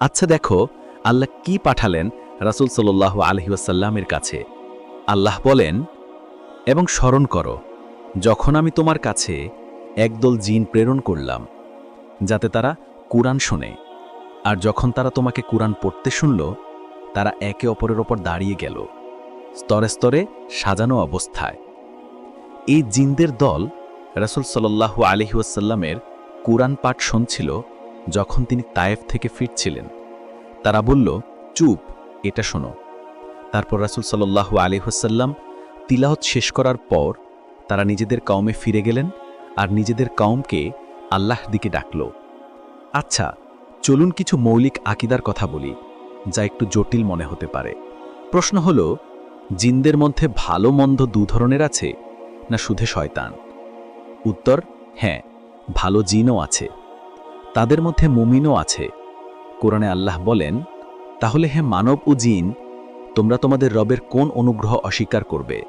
আচ্ছা দেখো, আল্লাহ কি পাঠালেন রাসূল সাল্লাল্লাহু আলহি ওয়াসাল্লামের কাছে? আল্লাহ বলেন, এবং স্মরণ করো, যখন আমি তোমার কাছে একদল জিন প্রেরণ করলাম, যাতে তারা কুরআন শোনে, আর যখন তারা তোমাকে কুরআন পড়তে শুনল, তারা একে অপরের ওপর দাঁড়িয়ে গেল, স্তরে স্তরে সাজানো অবস্থায়। এই জিনদের দল রাসূল সাল্লাল্লাহু আলহি ওয়াসাল্লামের কুরআন পাঠ শুনছিল যখন তিনি তায়েফ থেকে ফিরছিলেন, তারা বলল, চুপ, এটা শোনো। তারপর রাসূল সাল্লাল্লাহু আলী হোসাল্লাম তিলাহত শেষ করার পর তারা নিজেদের কওমে ফিরে গেলেন আর নিজেদের কওমকে আল্লাহর দিকে ডাকল। আচ্ছা চলুন কিছু মৌলিক আকিদার কথা বলি, যা একটু জটিল মনে হতে পারে। প্রশ্ন হল, জিনদের মধ্যে ভালো মন্দ দু ধরনের আছে, না শুধু শয়তান? উত্তর হ্যাঁ ভালো জিনও আছে। তাদের মধ্যে মুমিনও আছে। কোরআনে আল্লাহ বলেন, তাহলে হে মানব ও জিন, তোমরা তোমাদের রবের কোন অনুগ্রহ অস্বীকার করবে?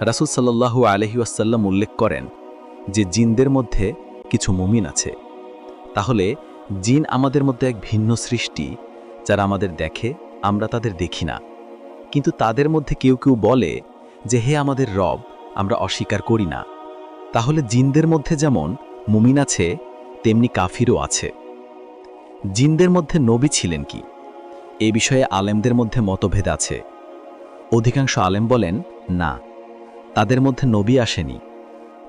রাসুল সাল্লাহু আলহি আসাল্লাম উল্লেখ করেন যে জিনদের মধ্যে কিছু মুমিন আছে। তাহলে জিন আমাদের মধ্যে এক ভিন্ন সৃষ্টি, যারা আমাদের দেখে, আমরা তাদের দেখি না। কিন্তু তাদের মধ্যে কেউ কেউ বলে যে, হে আমাদের রব, আমরা অস্বীকার করি না। তাহলে জিনদের মধ্যে যেমন মুমিন আছে তেমনি কাফিরও আছে। জিনদের মধ্যে নবী ছিলেন কি? এ বিষয়ে আলেমদের মধ্যে মতভেদ আছে। অধিকাংশ আলেম বলেন, না, তাদের মধ্যে নবী আসেনি।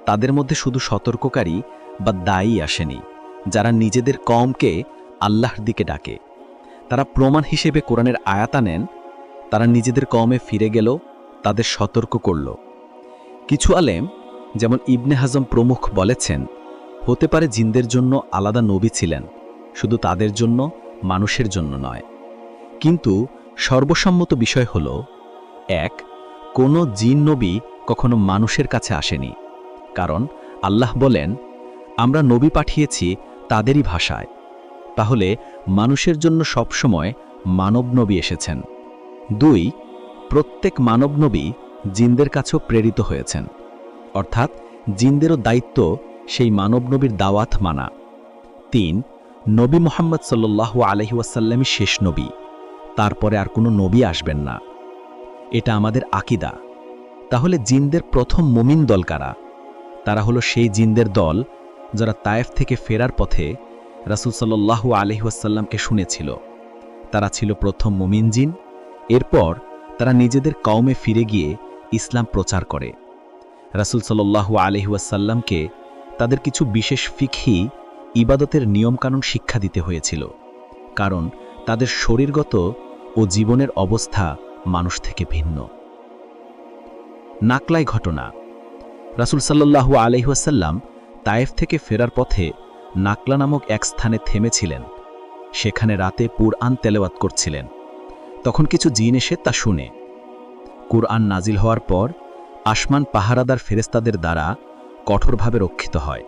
তাদের মধ্যে শুধু সতর্ককারী বা দায়ী আসেনি, যারা নিজেদের কমকে আল্লাহর দিকে ডাকে। তারা প্রমাণ হিসেবে কোরআনের আয়াত আনেন, তারা নিজেদের কমে ফিরে গেল, তাদের সতর্ক করল। কিছু আলেম, যেমন ইবনে হাজম প্রমুখ বলেছেন হতে পারে জিনদের জন্য আলাদা নবী ছিলেন, শুধু তাদের জন্য, মানুষের জন্য নয়। কিন্তু সর্বসম্মত বিষয় হল, এক, কোনো জিন নবী কখনো মানুষের কাছে আসেনি। কারণ আল্লাহ বলেন, আমরা নবী পাঠিয়েছি তাদেরই ভাষায়। তাহলে মানুষের জন্য সবসময় মানব নবী এসেছেন। দুই, প্রত্যেক মানব নবী জিনদের কাছেও প্রেরিত হয়েছেন। অর্থাৎ জিনদেরও দায়িত্ব সেই মানব নবীর দাওয়াত মানা। তিন, নবী মোহাম্মদ সাল্লাহ আলহি ওয়াসাল্লামই শেষ নবী। তারপরে আর কোনো নবী আসবেন না। এটা আমাদের আকিদা। তাহলে জিনদের প্রথম মুমিন দল কারা? তারা হলো সেই জিনদের দল যারা তায়েফ থেকে ফেরার পথে রাসুল সাল্লাহ আলহিহাসাল্লামকে শুনেছিল। তারা ছিল প্রথম মুমিন জিন। এরপর তারা নিজেদের কওমে ফিরে গিয়ে ইসলাম প্রচার করে। রাসুল সাল্লাহু আলহিউসাল্লামকে তাদের কিছু বিশেষ ফিকহি ইবাদতের নিয়মকানুন শিক্ষা দিতে হয়েছিল, কারণ তাদের শরীরগত ও জীবনের অবস্থা মানুষ থেকে ভিন্ন। নাকলাই ঘটনা। রাসুল সাল্লাহু আলহিহাসাল্লাম তায়েফ থেকে ফেরার পথে নাকলা নামক এক স্থানে থেমেছিলেন। সেখানে রাতে পুরআন তেলেওয়াত করছিলেন। তখন কিছু জিন এসে তা শুনে। কুরআন নাজিল হওয়ার পর আসমান পাহারাদার ফেরেস্তাদের দ্বারা কঠোরভাবে রক্ষিত হয়।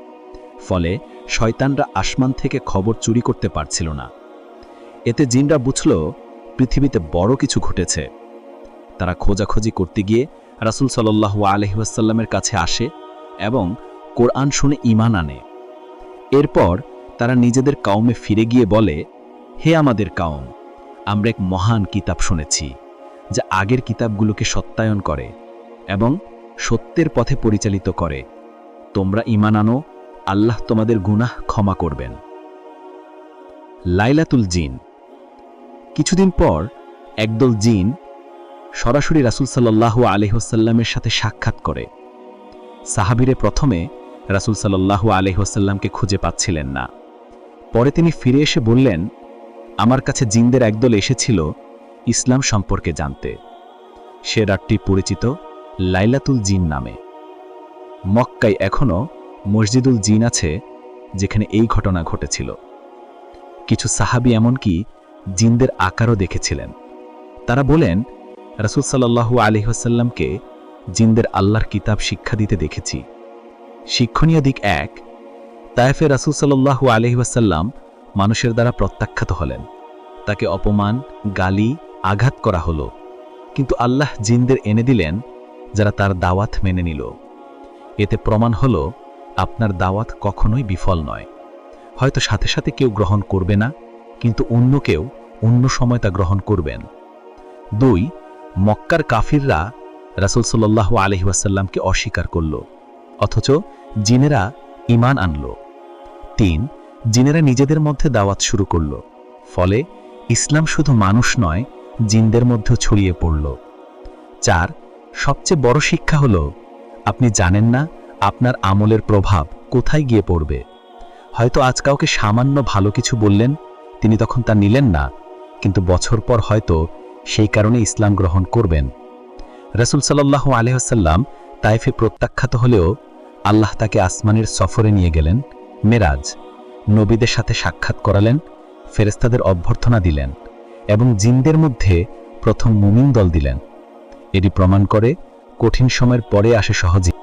ফলে শয়তানরা আসমান থেকে খবর চুরি করতে পারছিল না। এতে জিনরা বুঝল, পৃথিবীতে বড় কিছু ঘটেছে। তারা খোঁজাখোঁজি করতে গিয়ে রাসুল সাল্লাহ আলহিহাসাল্লামের কাছে আসে এবং কোরআন শুনে ইমান আনে। এরপর তারা নিজেদের কাউমে ফিরে গিয়ে বলে, হে আমাদের কাউম, আমরা এক মহান কিতাব শুনেছি, যা আগের কিতাবগুলোকে সত্যায়ন করে এবং সত্যের পথে পরিচালিত করে। তোমরা ইমান আনো, আল্লাহ তোমাদের গুনাহ ক্ষমা করবেন। লাইলাতুল জিন। কিছুদিন পর একদল জিন সরাসরি রাসুল সাল্লাহ আলহ্লামের সাথে সাক্ষাৎ করে। সাহাবিরে প্রথমে রাসুল সাল্লাহ আলহ্লামকে খুঁজে পাচ্ছিলেন না। পরে তিনি ফিরে এসে বললেন, আমার কাছে জিনদের একদল এসেছিল ইসলাম সম্পর্কে জানতে। সে রাতটি পরিচিত লাইলাতুল জিন নামে। মক্কায় এখনও মসজিদুল জিন আছে, যেখানে এই ঘটনা ঘটেছিল। কিছু সাহাবি এমনকি জিনদের আকারও দেখেছিলেন। তারা বলেন, রাসুল সাল্লাহু আলহিহাসাল্লামকে জিনদের আল্লাহর কিতাব শিক্ষা দিতে দেখেছি। শিক্ষণীয় দিক এক, তায়েফে রাসুল সাল্লাহু আলহিহাসাল্লাম মানুষের দ্বারা প্রত্যাখ্যাত হলেন। তাকে অপমান, গালি, আঘাত করা হলো। কিন্তু আল্লাহ জিনদের এনে দিলেন, যারা তার দাওয়াত মেনে নিল। এতে প্রমাণ হল, আপনার দাওয়াত কখনোই বিফল নয়। হয়তো সাথে সাথে কেউ গ্রহণ করবে না, কিন্তু অন্য কেউ অন্য সময় তা গ্রহণ করবেন। দুই, মক্কার কাফিররা রাসুল সাল্লাহ আলহিহাসাল্লামকে অস্বীকার করল, অথচ জিনেরা ইমান আনল। তিন, জিনেরা নিজেদের মধ্যে দাওয়াত শুরু করল, ফলে ইসলাম শুধু মানুষ নয়, জিনদের মধ্যেও ছড়িয়ে পড়ল। চার, সবচেয়ে বড় শিক্ষা হল আপনি জানেন না আপনার আমলের প্রভাব কোথায় গিয়ে পড়বে। হয়তো আজ কাউকে সামান্য ভালো কিছু বললেন, তিনি তখন তা নিলেন না, কিন্তু বছর পর হয়তো সেই কারণে ইসলাম গ্রহণ করবেন। রসুল আলহাসাল্লাম তাইফে প্রত্যাখ্যাত হলেও আল্লাহ তাকে আসমানের সফরে নিয়ে গেলেন, মেরাজ, নবীদের সাথে সাক্ষাৎ করালেন ফেরেস্তাদের অভ্যর্থনা দিলেন এবং জিনদের মধ্যে প্রথম মুমিন দল দিলেন। এটি প্রমাণ করে কঠিন সময়ের পরে আসে সহজে।